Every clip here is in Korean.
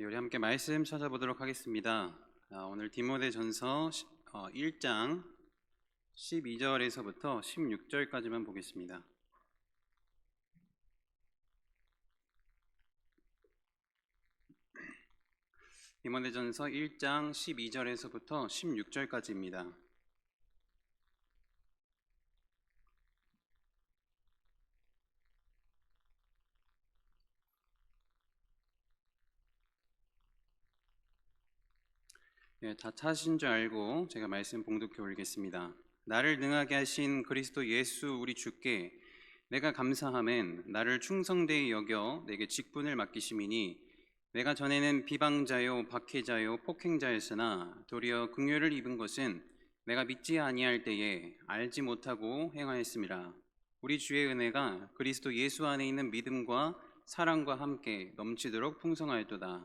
예, 우리 함께 말씀 찾아보도록 하겠습니다. 아, 오늘 디모데전서 1장 12절에서부터 16절까지만 보겠습니다. 디모데전서 1장 12절에서부터 16절까지입니다. 예, 다 찾으신 줄 알고 제가 말씀 봉독해 올리겠습니다. 나를 능하게 하신 그리스도 예수 우리 주께 내가 감사함엔 나를 충성되이 여겨 내게 직분을 맡기심이니 내가 전에는 비방자요 박해자요 폭행자였으나 도리어 긍휼을 입은 것은 내가 믿지 아니할 때에 알지 못하고 행하였음이라 우리 주의 은혜가 그리스도 예수 안에 있는 믿음과 사랑과 함께 넘치도록 풍성하였도다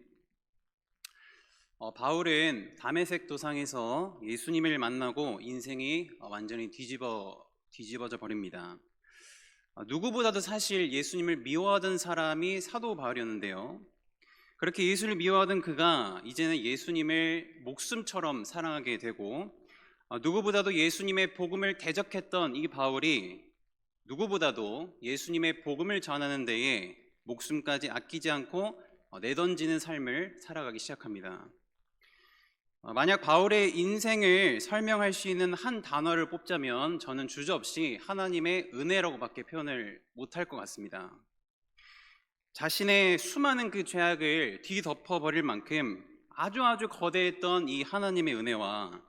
어, 바울은 담에색 도상에서 예수님을 만나고 인생이 완전히 뒤집어 뒤집어져 버립니다. 어, 누구보다도 사실 예수님을 미워하던 사람이 사도 바울이었는데요. 그렇게 예수를 미워하던 그가 이제는 예수님을 목숨처럼 사랑하게 되고 어, 누구보다도 예수님의 복음을 대적했던 이 바울이 누구보다도 예수님의 복음을 전하는 데에 목숨까지 아끼지 않고 어, 내던지는 삶을 살아가기 시작합니다. 어, 만약 바울의 인생을 설명할 수 있는 한 단어를 뽑자면 저는 주저없이 하나님의 은혜라고밖에 표현을 못할 것 같습니다. 자신의 수많은 그 죄악을 뒤덮어 버릴 만큼 아주 아주 거대했던 이 하나님의 은혜와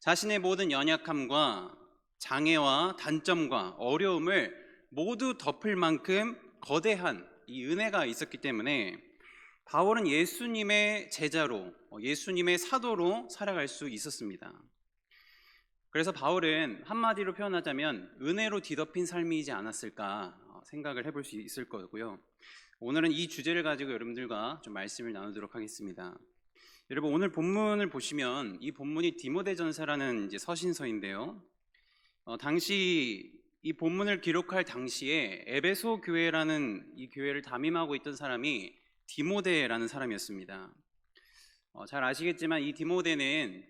자신의 모든 연약함과 장애와 단점과 어려움을 모두 덮을 만큼 거대한 이 은혜가 있었기 때문에 바울은 예수님의 제자로, 어, 예수님의 사도로 살아갈 수 있었습니다. 그래서 바울은 한마디로 표현하자면 은혜로 뒤덮인 삶이지 않았을까 어, 생각을 해볼 수 있을 거고요. 오늘은 이 주제를 가지고 여러분들과 좀 말씀을 나누도록 하겠습니다. 여러분 오늘 본문을 보시면 이 본문이 디모데전서라는 이제 서신서인데요. 어, 당시 이 본문을 기록할 당시에 에베소 교회라는 이 교회를 담임하고 있던 사람이 디모데라는 사람이었습니다. 어, 잘 아시겠지만 이 디모데는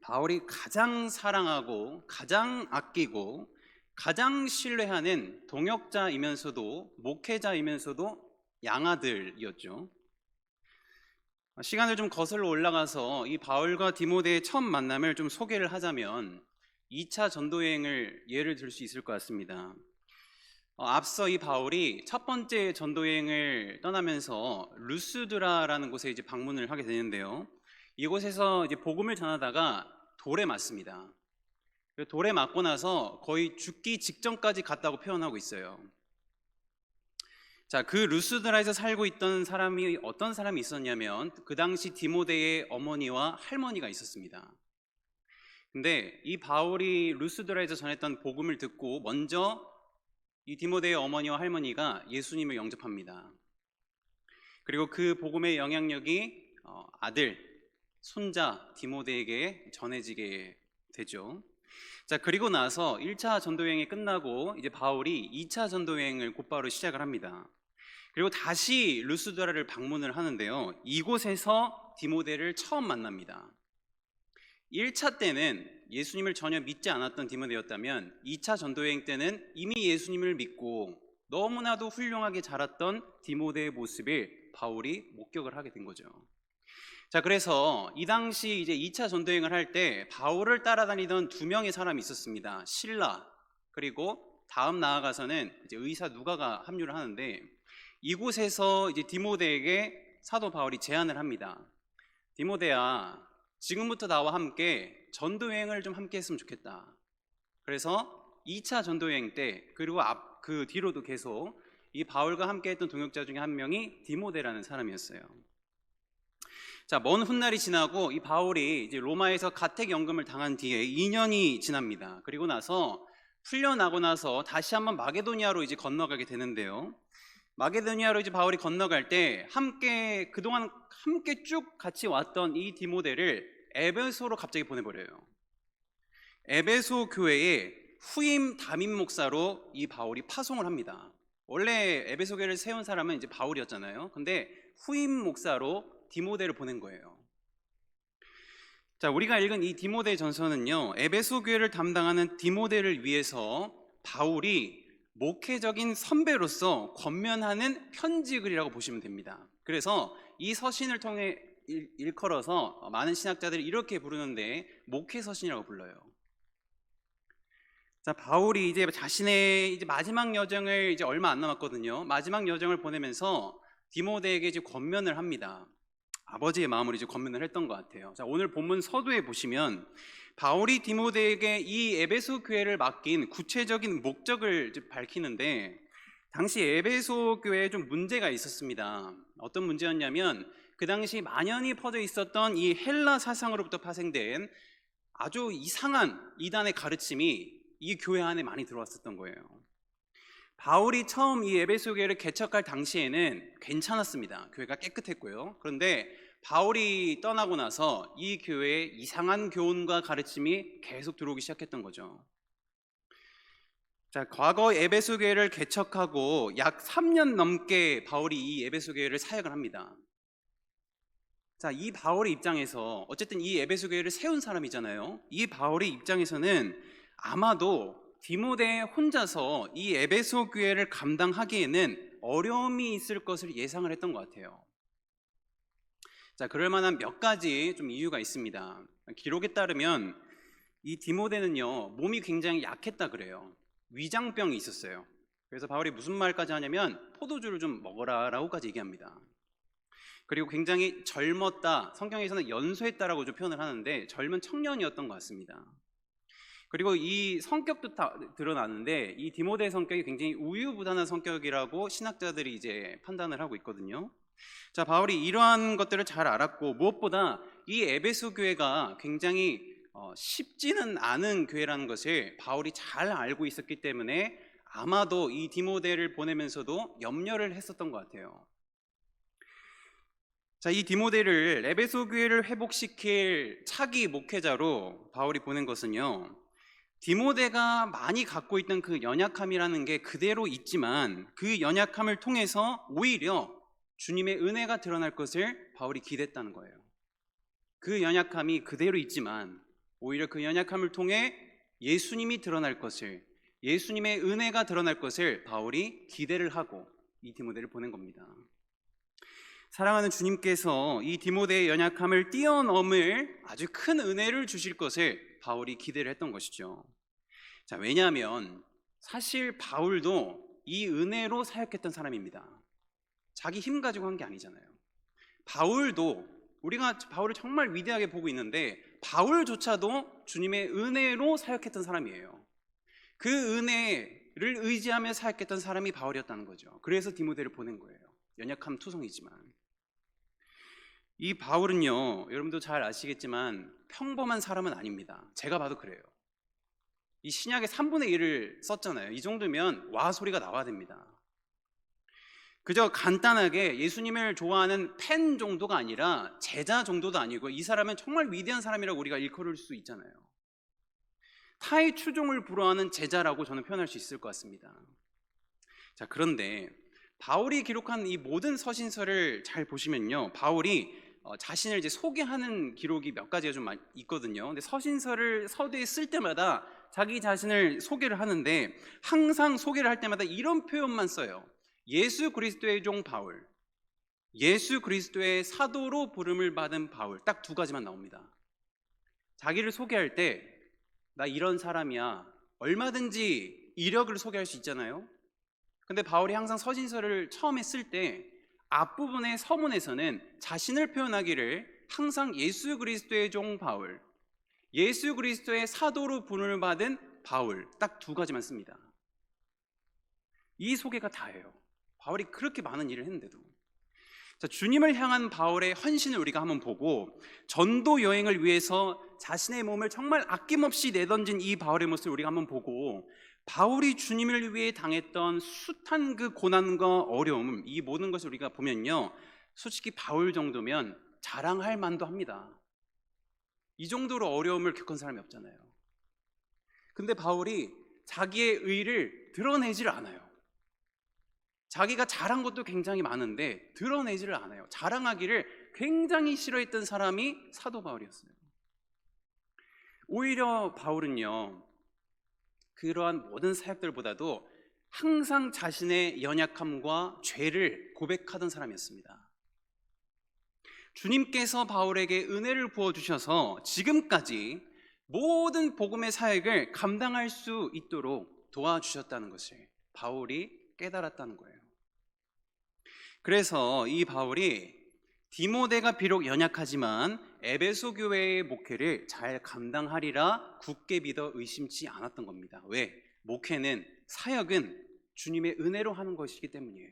바울이 가장 사랑하고 가장 아끼고 가장 신뢰하는 동역자이면서도 목회자이면서도 양아들이었죠. 어, 시간을 좀 거슬러 올라가서 이 바울과 디모데의 첫 만남을 좀 소개를 하자면 2차 전도 여행을 예를 들 수 있을 것 같습니다. 어, 앞서 이 바울이 첫 번째 전도 여행을 떠나면서 루스드라라는 곳에 이제 방문을 하게 되는데요. 이곳에서 이제 복음을 전하다가 돌에 맞습니다. 그 돌에 맞고 나서 거의 죽기 직전까지 갔다고 표현하고 있어요. 자, 그 루스드라에서 살고 있던 사람이 어떤 사람이 있었냐면 그 당시 디모데의 어머니와 할머니가 있었습니다. 근데 이 바울이 루스드라에서 전했던 복음을 듣고 먼저 이 디모데의 어머니와 할머니가 예수님을 영접합니다. 그리고 그 복음의 영향력이 어, 아들, 손자 디모데에게 전해지게 되죠. 자, 그리고 나서 1차 전도여행이 끝나고 이제 바울이 2차 전도여행을 곧바로 시작을 합니다. 그리고 다시 루스드라를 방문을 하는데요. 이곳에서 디모데를 처음 만납니다. 1차 때는 예수님을 전혀 믿지 않았던 디모데였다면 2차 전도여행 때는 이미 예수님을 믿고 너무나도 훌륭하게 자랐던 디모데의 모습을 바울이 목격을 하게 된 거죠. 자, 그래서 이 당시 이제 2차 전도여행을 할 때 바울을 따라다니던 두 명의 사람이 있었습니다. 신라 그리고 다음 나아가서는 이제 의사 누가가 합류를 하는데 이곳에서 이제 디모데에게 사도 바울이 제안을 합니다. 디모데야, 지금부터 나와 함께 전도여행을 좀 함께 했으면 좋겠다. 그래서 2차 전도여행 때 그리고 앞 그 뒤로도 계속 이 바울과 함께 했던 동역자 중에 한 명이 디모데라는 사람이었어요. 자, 먼 훗날이 지나고 이 바울이 이제 로마에서 가택 연금을 당한 뒤에 2년이 지납니다. 그리고 나서 풀려나고 나서 다시 한번 마게도니아로 이제 건너가게 되는데요. 마게도니아로 이제 바울이 건너갈 때 함께 그동안 함께 쭉 같이 왔던 이 디모데를 에베소로 갑자기 보내버려요. 에베소 교회에 후임 담임 목사로 이 바울이 파송을 합니다. 원래 에베소 교회를 세운 사람은 이제 바울이었잖아요. 근데 후임 목사로 디모데를 보낸 거예요. 자, 우리가 읽은 이 디모데 전서는요, 에베소 교회를 담당하는 디모데를 위해서 바울이 목회적인 선배로서 권면하는 편지글이라고 보시면 됩니다. 그래서 이 서신을 통해 일, 일컬어서 많은 신학자들이 이렇게 부르는데 목회 서신이라고 불러요. 자, 바울이 이제 자신의 이제 마지막 여정을 이제 얼마 안 남았거든요. 마지막 여정을 보내면서 디모데에게 이제 권면을 합니다. 아버지의 마음으로 이제 권면을 했던 것 같아요. 자, 오늘 본문 서두에 보시면 바울이 디모데에게 이 에베소 교회를 맡긴 구체적인 목적을 밝히는데 당시 에베소 교회에 좀 문제가 있었습니다. 어떤 문제였냐면 그 당시 만연히 퍼져 있었던 이 헬라 사상으로부터 파생된 아주 이상한 이단의 가르침이 이 교회 안에 많이 들어왔었던 거예요. 바울이 처음 이 에베소 교회를 개척할 당시에는 괜찮았습니다. 교회가 깨끗했고요. 그런데 바울이 떠나고 나서 이 교회에 이상한 교훈과 가르침이 계속 들어오기 시작했던 거죠. 자, 과거 에베소 교회를 개척하고 약 3년 넘게 바울이 이 에베소 교회를 사역을 합니다. 자, 이 바울의 입장에서 어쨌든 이 에베소 교회를 세운 사람이잖아요. 이 바울의 입장에서는 아마도 디모데 혼자서 이 에베소 교회를 감당하기에는 어려움이 있을 것을 예상을 했던 것 같아요. 자, 그럴 만한 몇 가지 좀 이유가 있습니다. 기록에 따르면 이 디모데는요, 몸이 굉장히 약했다 그래요. 위장병이 있었어요. 그래서 바울이 무슨 말까지 하냐면 포도주를 좀 먹어라라고까지 얘기합니다. 그리고 굉장히 젊었다. 성경에서는 연소했다라고 좀 표현을 하는데 젊은 청년이었던 것 같습니다. 그리고 이 성격도 다 드러나는데 이 디모데의 성격이 굉장히 우유부단한 성격이라고 신학자들이 이제 판단을 하고 있거든요. 자, 바울이 이러한 것들을 잘 알았고 무엇보다 이 에베소 교회가 굉장히 어, 쉽지는 않은 교회라는 것을 바울이 잘 알고 있었기 때문에 아마도 이 디모데를 보내면서도 염려를 했었던 것 같아요. 자, 이 디모데를 에베소 교회를 회복시킬 차기 목회자로 바울이 보낸 것은요. 디모데가 많이 갖고 있던 그 연약함이라는 게 그대로 있지만 그 연약함을 통해서 오히려 주님의 은혜가 드러날 것을 바울이 기대했다는 거예요. 그 연약함이 그대로 있지만 오히려 그 연약함을 통해 예수님이 드러날 것을 예수님의 은혜가 드러날 것을 바울이 기대를 하고 이 디모데를 보낸 겁니다. 사랑하는 주님께서 이 디모데의 연약함을 뛰어넘을 아주 큰 은혜를 주실 것을 바울이 기대를 했던 것이죠. 자, 왜냐하면 사실 바울도 이 은혜로 사역했던 사람입니다. 자기 힘 가지고 한 게 아니잖아요. 바울도 우리가 바울을 정말 위대하게 보고 있는데 바울조차도 주님의 은혜로 사역했던 사람이에요. 그 은혜를 의지하며 사역했던 사람이 바울이었다는 거죠. 그래서 디모데를 보낸 거예요. 연약함 투성이지만. 이 바울은요, 여러분도 잘 아시겠지만 평범한 사람은 아닙니다. 제가 봐도 그래요. 이 신약의 3분의 1을 썼잖아요. 이 정도면 와 소리가 나와야 됩니다. 그저 간단하게 예수님을 좋아하는 팬 정도가 아니라 제자 정도도 아니고 이 사람은 정말 위대한 사람이라고 우리가 일컬을 수 있잖아요. 타의 추종을 불허하는 제자라고 저는 표현할 수 있을 것 같습니다. 자, 그런데 바울이 기록한 이 모든 서신서를 잘 보시면요. 바울이 어, 자신을 이제 소개하는 기록이 몇 가지가 좀 있거든요. 근데 서신서를 서두에 쓸 때마다 자기 자신을 소개를 하는데 항상 소개를 할 때마다 이런 표현만 써요. 예수 그리스도의 종 바울, 예수 그리스도의 사도로 부름을 받은 바울 딱 두 가지만 나옵니다. 자기를 소개할 때 나 이런 사람이야 얼마든지 이력을 소개할 수 있잖아요. 근데 바울이 항상 서신서를 처음에 쓸 때 앞부분의 서문에서는 자신을 표현하기를 항상 예수 그리스도의 종 바울, 예수 그리스도의 사도로 분을 받은 바울 딱 두 가지만 씁니다. 이 소개가 다예요. 바울이 그렇게 많은 일을 했는데도. 자, 주님을 향한 바울의 헌신을 우리가 한번 보고 전도 여행을 위해서 자신의 몸을 정말 아낌없이 내던진 이 바울의 모습을 우리가 한번 보고 바울이 주님을 위해 당했던 숱한 그 고난과 어려움 이 모든 것을 우리가 보면요 솔직히 바울 정도면 자랑할 만도 합니다. 이 정도로 어려움을 겪은 사람이 없잖아요. 근데 바울이 자기의 의를 드러내지를 않아요 자기가 잘한 것도 굉장히 많은데 드러내지를 않아요 자랑하기를 굉장히 싫어했던 사람이 사도 바울이었어요 오히려 바울은요 그러한 모든 사역들보다도 항상 자신의 연약함과 죄를 고백하던 사람이었습니다. 주님께서 바울에게 은혜를 부어 주셔서 지금까지 모든 복음의 사역을 감당할 수 있도록 도와주셨다는 것을 바울이 깨달았다는 거예요. 그래서 이 바울이 디모데가 비록 연약하지만 에베소 교회의 목회를 잘 감당하리라 굳게 믿어 의심치 않았던 겁니다. 왜? 목회는 사역은 주님의 은혜로 하는 것이기 때문이에요.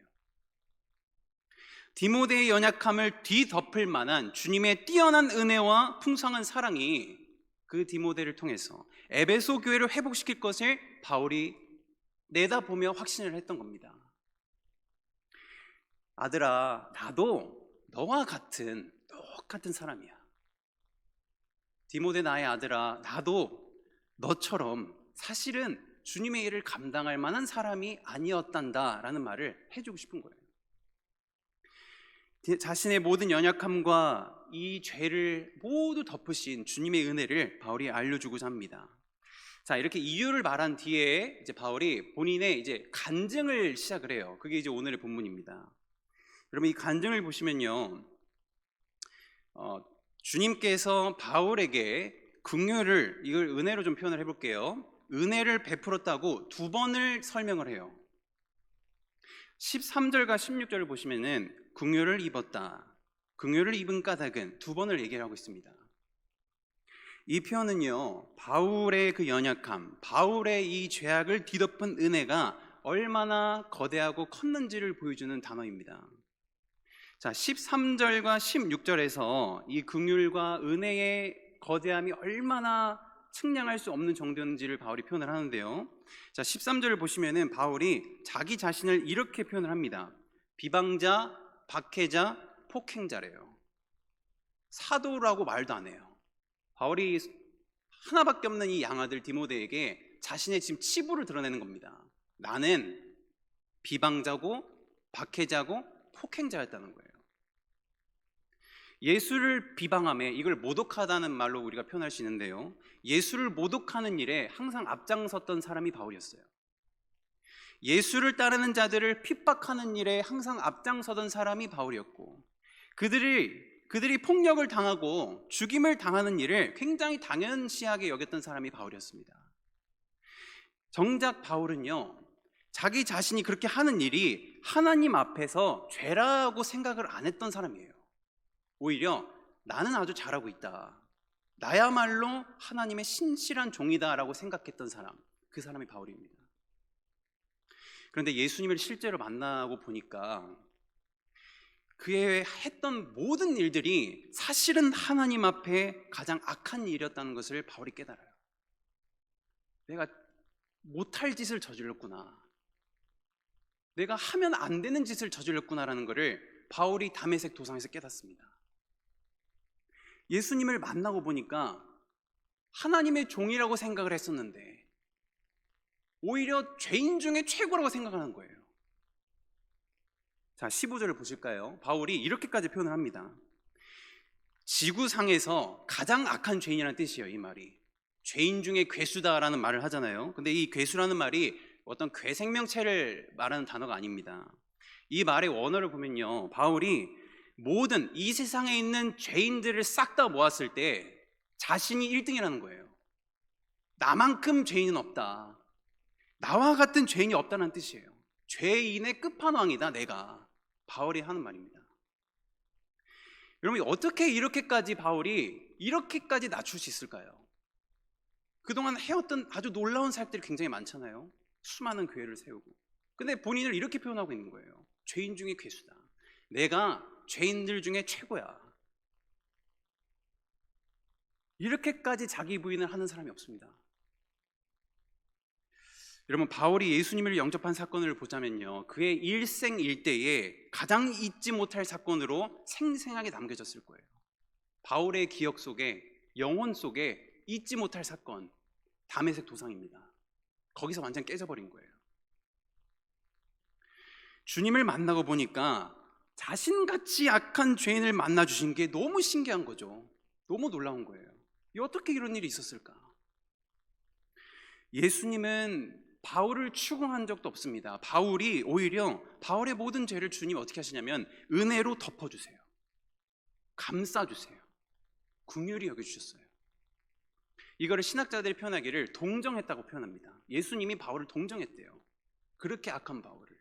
디모데의 연약함을 뒤덮을 만한 주님의 뛰어난 은혜와 풍성한 사랑이 그 디모데를 통해서 에베소 교회를 회복시킬 것을 바울이 내다보며 확신을 했던 겁니다. 아들아, 나도 너와 같은 똑같은 사람이야. 디모데 나의 아들아, 나도 너처럼 사실은 주님의 일을 감당할 만한 사람이 아니었단다라는 말을 해주고 싶은 거예요. 자신의 모든 연약함과 이 죄를 모두 덮으신 주님의 은혜를 바울이 알려주고자 합니다. 자, 이렇게 이유를 말한 뒤에 이제 바울이 본인의 이제 간증을 시작을 해요. 그게 이제 오늘의 본문입니다. 여러분 이 간증을 보시면요, 어, 주님께서 바울에게 긍휼을 이걸 은혜로 좀 표현을 해볼게요. 은혜를 베풀었다고 두 번을 설명을 해요. 13절과 16절을 보시면은 긍휼을 입었다. 긍휼을 입은 까닭은 두 번을 얘기를 하고 있습니다. 이 표현은요, 바울의 그 연약함, 바울의 이 죄악을 뒤덮은 은혜가 얼마나 거대하고 컸는지를 보여주는 단어입니다. 자, 13절과 16절에서 이 긍휼과 은혜의 거대함이 얼마나 측량할 수 없는 정도인지를 바울이 표현을 하는데요. 자, 13절을 보시면은 바울이 자기 자신을 이렇게 표현을 합니다. 비방자, 박해자, 폭행자래요. 사도라고 말도 안 해요. 바울이 하나밖에 없는 이 양아들 디모데에게 자신의 지금 치부를 드러내는 겁니다. 나는 비방자고 박해자고 폭행자였다는 거예요. 예수를 비방함에 이걸 모독하다는 말로 우리가 표현할 수 있는데요. 예수를 모독하는 일에 항상 앞장섰던 사람이 바울이었어요. 예수를 따르는 자들을 핍박하는 일에 항상 앞장서던 사람이 바울이었고 그들이 그들이 폭력을 당하고 죽임을 당하는 일을 굉장히 당연시하게 여겼던 사람이 바울이었습니다. 정작 바울은요. 자기 자신이 그렇게 하는 일이 하나님 앞에서 죄라고 생각을 안 했던 사람이에요. 오히려 나는 아주 잘하고 있다. 나야말로 하나님의 신실한 종이다라고 생각했던 사람, 그 사람이 바울입니다. 그런데 예수님을 실제로 만나고 보니까 그의 했던 모든 일들이 사실은 하나님 앞에 가장 악한 일이었다는 것을 바울이 깨달아요. 내가 못할 짓을 저질렀구나. 내가 하면 안 되는 짓을 저질렀구나라는 것을 바울이 담에색 도상에서 깨닫습니다. 예수님을 만나고 보니까 하나님의 종이라고 생각을 했었는데 오히려 죄인 중에 최고라고 생각하는 거예요. 자, 15절을 보실까요? 바울이 이렇게까지 표현을 합니다. 지구상에서 가장 악한 죄인이라는 뜻이에요, 이 말이. 죄인 중에 괴수다라는 말을 하잖아요. 근데 이 괴수라는 말이 어떤 괴 생명체를 말하는 단어가 아닙니다. 이 말의 원어를 보면요. 바울이 모든 이 세상에 있는 죄인들을 싹 다 모았을 때 자신이 1등이라는 거예요. 나만큼 죄인은 없다. 나와 같은 죄인이 없다는 뜻이에요. 죄인의 끝판왕이다, 내가. 바울이 하는 말입니다. 여러분, 어떻게 이렇게까지 바울이 이렇게까지 낮출 수 있을까요? 그동안 해왔던 아주 놀라운 사역들이 굉장히 많잖아요. 수많은 교회를 세우고. 근데 본인을 이렇게 표현하고 있는 거예요. 죄인 중에 괴수다. 내가 죄인들 중에 최고야. 이렇게까지 자기 부인을 하는 사람이 없습니다. 여러분 바울이 예수님을 영접한 사건을 보자면요. 그의 일생 일대에 가장 잊지 못할 사건으로 생생하게 남겨졌을 거예요. 바울의 기억 속에 영혼 속에 잊지 못할 사건 담에색 도상입니다. 거기서 완전 깨져버린 거예요. 주님을 만나고 보니까 자신같이 약한 죄인을 만나 주신 게 너무 신기한 거죠. 너무 놀라운 거예요. 이 어떻게 이런 일이 있었을까? 예수님은 바울을 추궁한 적도 없습니다. 바울이 오히려 바울의 모든 죄를 주님 어떻게 하시냐면 은혜로 덮어주세요. 감싸주세요. 궁휼히 여겨주셨어요. 이거를 신학자들이 표현하기를 동정했다고 표현합니다. 예수님이 바울을 동정했대요. 그렇게 악한 바울을.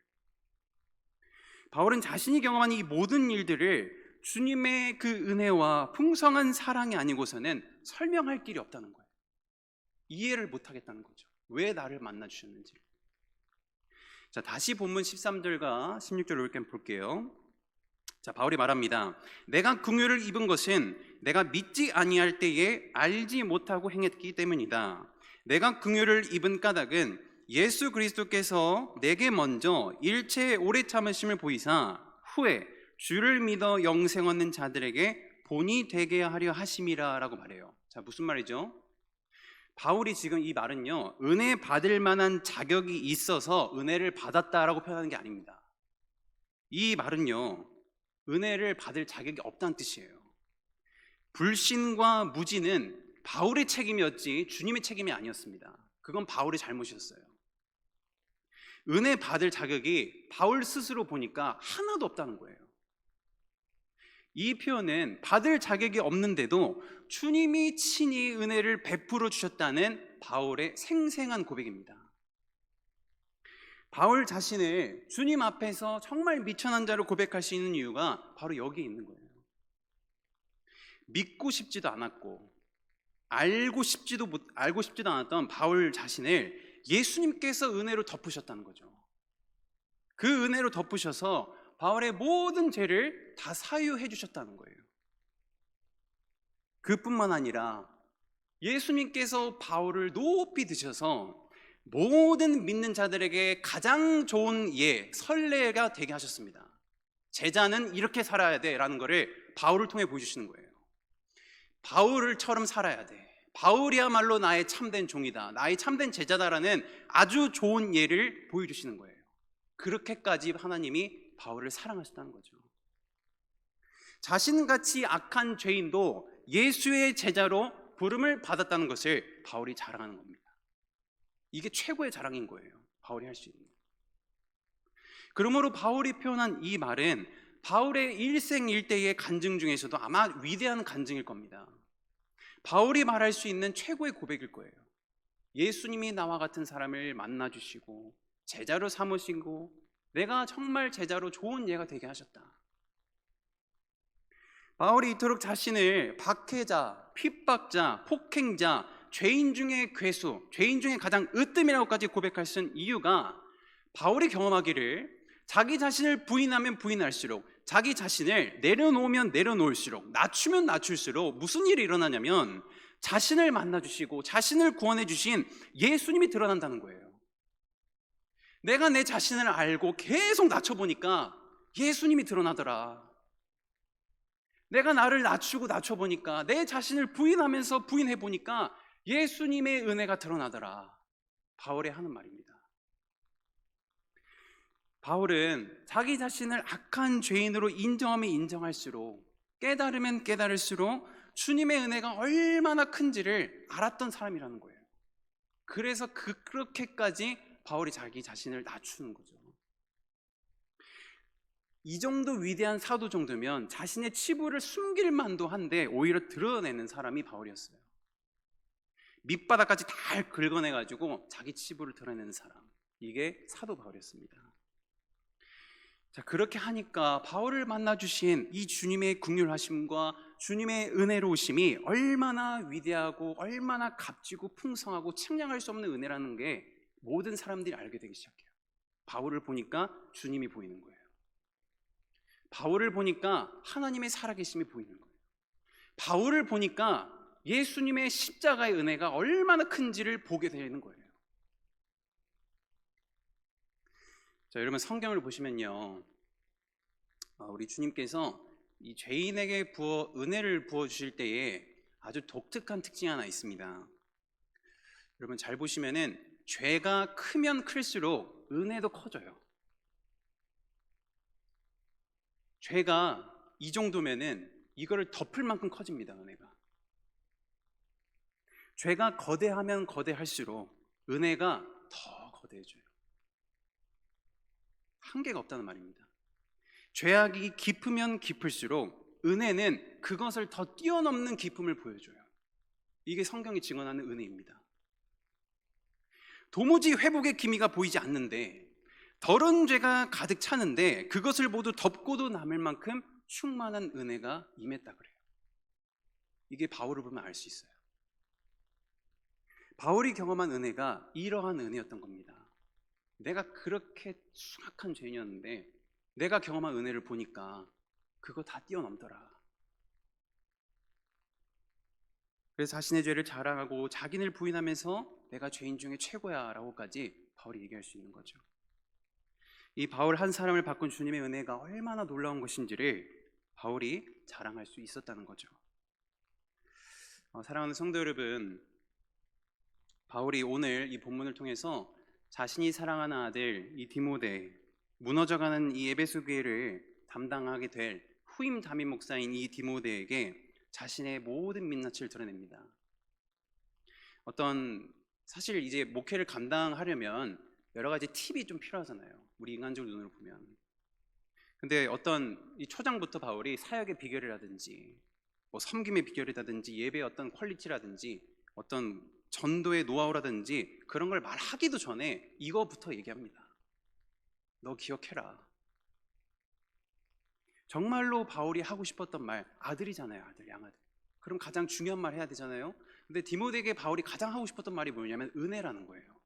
바울은 자신이 경험한 이 모든 일들을 주님의 그 은혜와 풍성한 사랑이 아니고서는 설명할 길이 없다는 거예요. 이해를 못 하겠다는 거죠. 왜 나를 만나 주셨는지. 자, 다시 본문 13절과 16절을 이렇게 볼게요. 자, 바울이 말합니다. 내가 긍휼을 입은 것은 내가 믿지 아니할 때에 알지 못하고 행했기 때문이다. 내가 긍휼을 입은 까닭은 예수 그리스도께서 내게 먼저 일체의 오래 참으심을 보이사 후에 주를 믿어 영생 얻는 자들에게 본이 되게 하려 하심이라라고 말해요. 자, 무슨 말이죠? 바울이 지금 이 말은요, 은혜 받을 만한 자격이 있어서 은혜를 받았다라고 표현하는 게 아닙니다. 이 말은요, 은혜를 받을 자격이 없다는 뜻이에요. 불신과 무지는 바울의 책임이었지 주님의 책임이 아니었습니다. 그건 바울의 잘못이었어요. 은혜 받을 자격이 바울 스스로 보니까 하나도 없다는 거예요. 이 표현은 받을 자격이 없는데도 주님이 친히 은혜를 베풀어 주셨다는 바울의 생생한 고백입니다. 바울 자신을 주님 앞에서 정말 미천한 자로 고백할 수 있는 이유가 바로 여기에 있는 거예요. 믿고 싶지도 않았고 알고 싶지도 못, 알고 싶지도 않았던 바울 자신을 예수님께서 은혜로 덮으셨다는 거죠. 그 은혜로 덮으셔서 바울의 모든 죄를 다 사유해 주셨다는 거예요. 그뿐만 아니라 예수님께서 바울을 높이 드셔서 모든 믿는 자들에게 가장 좋은 예, 선례가 되게 하셨습니다. 제자는 이렇게 살아야 돼라는 것을 바울을 통해 보여주시는 거예요. 바울을처럼 살아야 돼. 바울이야말로 나의 참된 종이다. 나의 참된 제자다라는 아주 좋은 예를 보여주시는 거예요. 그렇게까지 하나님이 바울을 사랑하셨다는 거죠. 자신같이 악한 죄인도 예수의 제자로 부름을 받았다는 것을 바울이 자랑하는 겁니다. 이게 최고의 자랑인 거예요. 바울이 할 수 있는. 그러므로 바울이 표현한 이 말은 바울의 일생일대의 간증 중에서도 아마 위대한 간증일 겁니다. 바울이 말할 수 있는 최고의 고백일 거예요. 예수님이 나와 같은 사람을 만나 주시고 제자로 삼으시고 내가 정말 제자로 좋은 예가 되게 하셨다. 바울이 이토록 자신을 박해자, 핍박자, 폭행자, 죄인 중의 괴수, 죄인 중에 가장 으뜸이라고까지 고백할 수 있는 이유가 바울이 경험하기를 자기 자신을 부인하면 부인할수록 자기 자신을 내려놓으면 내려놓을수록 낮추면 낮출수록 무슨 일이 일어나냐면 자신을 만나 주시고 자신을 구원해 주신 예수님이 드러난다는 거예요. 내가 내 자신을 알고 계속 낮춰 보니까 예수님이 드러나더라. 내가 나를 낮추고 낮춰 보니까 내 자신을 부인하면서 부인해 보니까 예수님의 은혜가 드러나더라. 바울이 하는 말입니다. 바울은 자기 자신을 악한 죄인으로 인정하면 인정할수록 깨달으면 깨달을수록 주님의 은혜가 얼마나 큰지를 알았던 사람이라는 거예요. 그래서 그, 그렇게까지 바울이 자기 자신을 낮추는 거죠. 이 정도 위대한 사도 정도면 자신의 치부를 숨길 만도 한데 오히려 드러내는 사람이 바울이었어요. 밑바닥까지 다 긁어내가지고 자기 치부를 드러내는 사람. 이게 사도 바울이었습니다. 자, 그렇게 하니까 바울을 만나 주신 이 주님의 국률하심과 주님의 은혜로우심이 얼마나 위대하고 얼마나 값지고 풍성하고 측량할 수 없는 은혜라는 게 모든 사람들이 알게 되기 시작해요. 바울을 보니까 주님이 보이는 거예요. 바울을 보니까 하나님의 살아계심이 보이는 거예요. 바울을 보니까 예수님의 십자가의 은혜가 얼마나 큰지를 보게 되는 거예요. 자, 여러분 성경을 보시면요. 아, 우리 주님께서 이 죄인에게 부어 은혜를 부어 주실 때에 아주 독특한 특징이 하나 있습니다. 여러분 잘 보시면은 죄가 크면 클수록 은혜도 커져요. 죄가 이 정도면은 이거를 덮을 만큼 커집니다, 은혜가. 죄가 거대하면 거대할수록 은혜가 더 거대해져요. 한계가 없다는 말입니다. 죄악이 깊으면 깊을수록 은혜는 그것을 더 뛰어넘는 깊음을 보여줘요. 이게 성경이 증언하는 은혜입니다. 도무지 회복의 기미가 보이지 않는데 더러운 죄가 가득 차는데 그것을 모두 덮고도 남을 만큼 충만한 은혜가 임했다 그래요. 이게 바울을 보면 알 수 있어요. 바울이 경험한 은혜가 이러한 은혜였던 겁니다. 내가 그렇게 숭악한 죄인이었는데 내가 경험한 은혜를 보니까 그거 다 뛰어넘더라. 그래서 자신의 죄를 자랑하고 자기를 부인하면서 내가 죄인 중에 최고야라고까지 바울이 얘기할 수 있는 거죠. 이 바울 한 사람을 바꾼 주님의 은혜가 얼마나 놀라운 것인지를 바울이 자랑할 수 있었다는 거죠. 어, 사랑하는 성도 여러분, 바울이 오늘 이 본문을 통해서 자신이 사랑하는 아들 이 디모데 무너져가는 이 에베소 교회를 담당하게 될 후임 담임 목사인 이 디모데에게 자신의 모든 민낯을 드러냅니다. 어떤 사실 이제 목회를 감당하려면 여러 가지 팁이 좀 필요하잖아요. 우리 인간적 눈으로 보면. 근데 어떤 이 초장부터 바울이 사역의 비결이라든지 뭐 섬김의 비결이라든지 예배의 어떤 퀄리티라든지 어떤 전도의 노하우라든지 그런 걸 말하기도 전에 이거부터 얘기합니다. 너 기억해라. 정말로 바울이 하고 싶었던 말 아들이잖아요, 아들, 양아들. 그럼 가장 중요한 말 해야 되잖아요. 근데 디모데에게 바울이 가장 하고 싶었던 말이 뭐냐면 은혜라는 거예요.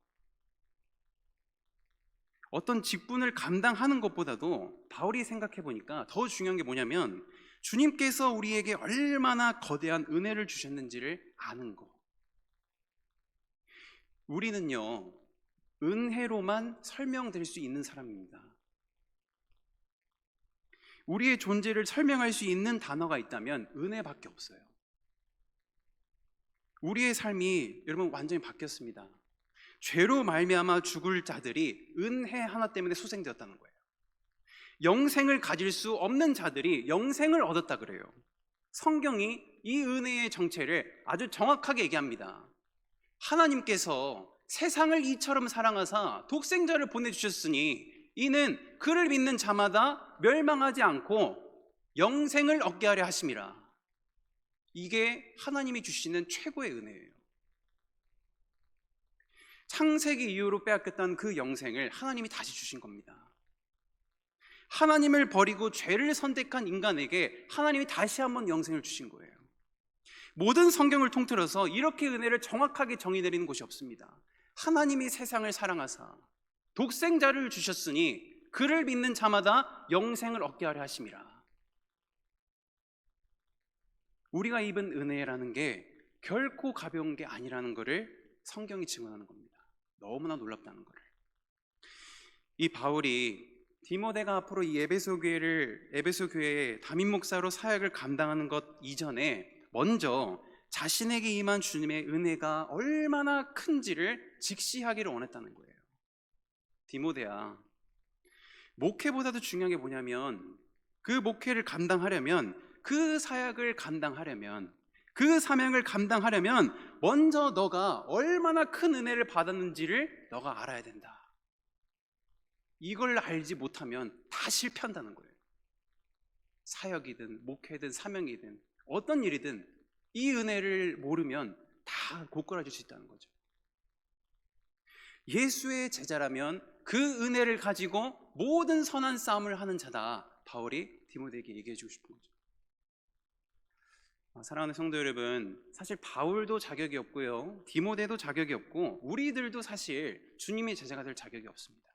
어떤 직분을 감당하는 것보다도 바울이 생각해 보니까 더 중요한 게 뭐냐면 주님께서 우리에게 얼마나 거대한 은혜를 주셨는지를 아는 거. 우리는요, 은혜로만 설명될 수 있는 사람입니다. 우리의 존재를 설명할 수 있는 단어가 있다면 은혜밖에 없어요. 우리의 삶이 여러분 완전히 바뀌었습니다. 죄로 말미암아 죽을 자들이 은혜 하나 때문에 소생되었다는 거예요. 영생을 가질 수 없는 자들이 영생을 얻었다 그래요. 성경이 이 은혜의 정체를 아주 정확하게 얘기합니다. 하나님께서 세상을 이처럼 사랑하사 독생자를 보내주셨으니 이는 그를 믿는 자마다 멸망하지 않고 영생을 얻게 하려 하심이라. 이게 하나님이 주시는 최고의 은혜예요. 창세기 이후로 빼앗겼던 그 영생을 하나님이 다시 주신 겁니다. 하나님을 버리고 죄를 선택한 인간에게 하나님이 다시 한번 영생을 주신 거예요. 모든 성경을 통틀어서 이렇게 은혜를 정확하게 정의 내리는 곳이 없습니다. 하나님이 세상을 사랑하사 독생자를 주셨으니 그를 믿는 자마다 영생을 얻게 하려 하심이라. 우리가 입은 은혜라는 게 결코 가벼운 게 아니라는 것을 성경이 증언하는 겁니다. 너무나 놀랍다는 것을. 이 바울이 디모데가 앞으로 이 에베소 교회를 에베소 교회의 담임 목사로 사역을 감당하는 것 이전에 먼저 자신에게 임한 주님의 은혜가 얼마나 큰지를 직시하기를 원했다는 거예요. 디모데야, 목회보다도 중요한 게 뭐냐면 그 목회를 감당하려면 그 사역을 감당하려면 그 사명을 감당하려면 먼저 너가 얼마나 큰 은혜를 받았는지를 너가 알아야 된다. 이걸 알지 못하면 다 실패한다는 거예요. 사역이든 목회든 사명이든 어떤 일이든 이 은혜를 모르면 다 고꾸라질 수 있다는 거죠. 예수의 제자라면 그 은혜를 가지고 모든 선한 싸움을 하는 자다. 바울이 디모데에게 얘기해 주고 싶은 거죠. 아, 사랑하는 성도 여러분, 사실 바울도 자격이 없고요. 디모데도 자격이 없고 우리들도 사실 주님의 제자가 될 자격이 없습니다.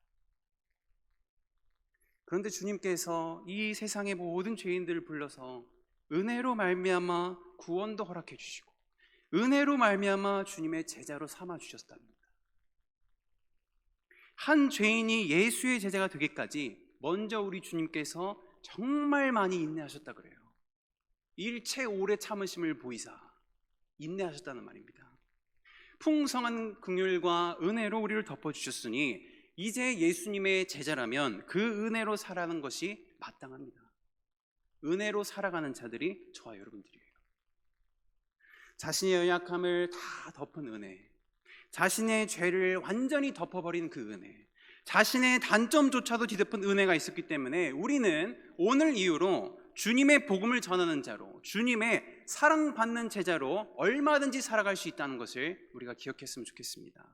그런데 주님께서 이 세상의 모든 죄인들을 불러서 은혜로 말미암아 구원도 허락해 주시고 은혜로 말미암아 주님의 제자로 삼아 주셨답니다. 한 죄인이 예수의 제자가 되기까지 먼저 우리 주님께서 정말 많이 인내하셨다 그래요. 일체 오래 참으심을 보이사 인내하셨다는 말입니다. 풍성한 긍휼과 은혜로 우리를 덮어 주셨으니 이제 예수님의 제자라면 그 은혜로 살아가는 것이 마땅합니다. 은혜로 살아가는 자들이 저와 여러분들이에요. 자신의 연약함을 다 덮은 은혜, 자신의 죄를 완전히 덮어버린 그 은혜, 자신의 단점조차도 뒤덮은 은혜가 있었기 때문에 우리는 오늘 이후로 주님의 복음을 전하는 자로, 주님의 사랑받는 제자로 얼마든지 살아갈 수 있다는 것을 우리가 기억했으면 좋겠습니다.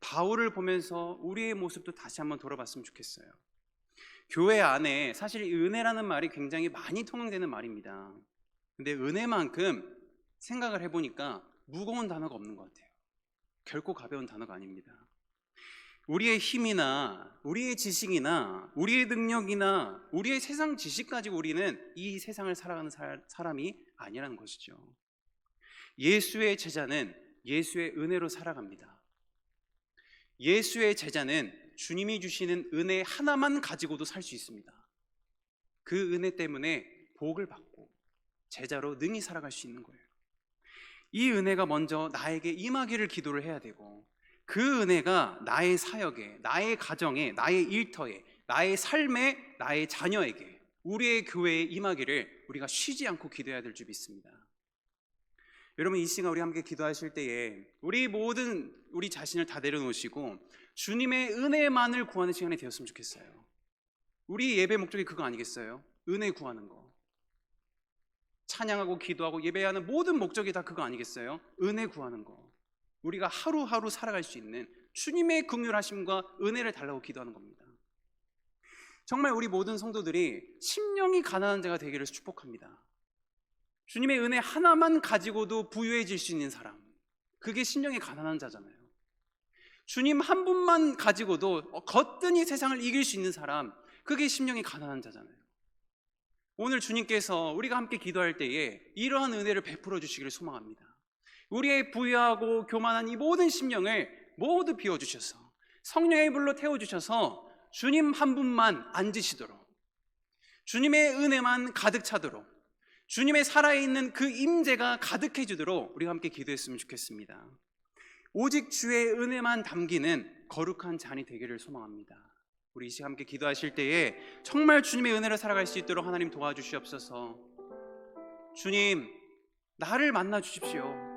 바울을 보면서 우리의 모습도 다시 한번 돌아봤으면 좋겠어요. 교회 안에 사실 이 은혜라는 말이 굉장히 많이 통용되는 말입니다. 근데 은혜만큼 생각을 해보니까 무거운 단어가 없는 것 같아요. 결코 가벼운 단어가 아닙니다. 우리의 힘이나 우리의 지식이나 우리의 능력이나 우리의 세상 지식 가지고 우리는 이 세상을 살아가는 사- 사람이 아니라는 것이죠. 예수의 제자는 예수의 은혜로 살아갑니다. 예수의 제자는 주님이 주시는 은혜 하나만 가지고도 살 수 있습니다. 그 은혜 때문에 복을 받고 제자로 능히 살아갈 수 있는 거예요. 이 은혜가 먼저 나에게 임하기를 기도를 해야 되고 그 은혜가 나의 사역에, 나의 가정에, 나의 일터에, 나의 삶에, 나의 자녀에게, 우리의 교회에 임하기를 우리가 쉬지 않고 기도해야 될 줄 믿습니다. 여러분 이 시간 우리 함께 기도하실 때에 우리 모든 우리 자신을 다 내려놓으시고 주님의 은혜만을 구하는 시간이 되었으면 좋겠어요. 우리 예배 목적이 그거 아니겠어요? 은혜 구하는 거. 찬양하고 기도하고 예배하는 모든 목적이 다 그거 아니겠어요? 은혜 구하는 거. 우리가 하루하루 살아갈 수 있는 주님의 긍휼하심과 은혜를 달라고 기도하는 겁니다. 정말 우리 모든 성도들이 심령이 가난한 자가 되기를 축복합니다. 주님의 은혜 하나만 가지고도 부유해질 수 있는 사람. 그게 심령이 가난한 자잖아요. 주님 한 분만 가지고도 거뜬히 세상을 이길 수 있는 사람. 그게 심령이 가난한 자잖아요. 오늘 주님께서 우리가 함께 기도할 때에 이러한 은혜를 베풀어 주시기를 소망합니다. 우리의 부유하고 교만한 이 모든 심령을 모두 비워주셔서 성령의 불로 태워주셔서 주님 한 분만 앉으시도록 주님의 은혜만 가득 차도록 주님의 살아있는 그 임재가 가득해 주도록 우리가 함께 기도했으면 좋겠습니다. 오직 주의 은혜만 담기는 거룩한 잔이 되기를 소망합니다. 우리 이 시간 함께 기도하실 때에 정말 주님의 은혜로 살아갈 수 있도록 하나님 도와주시옵소서. 주님, 나를 만나 주십시오.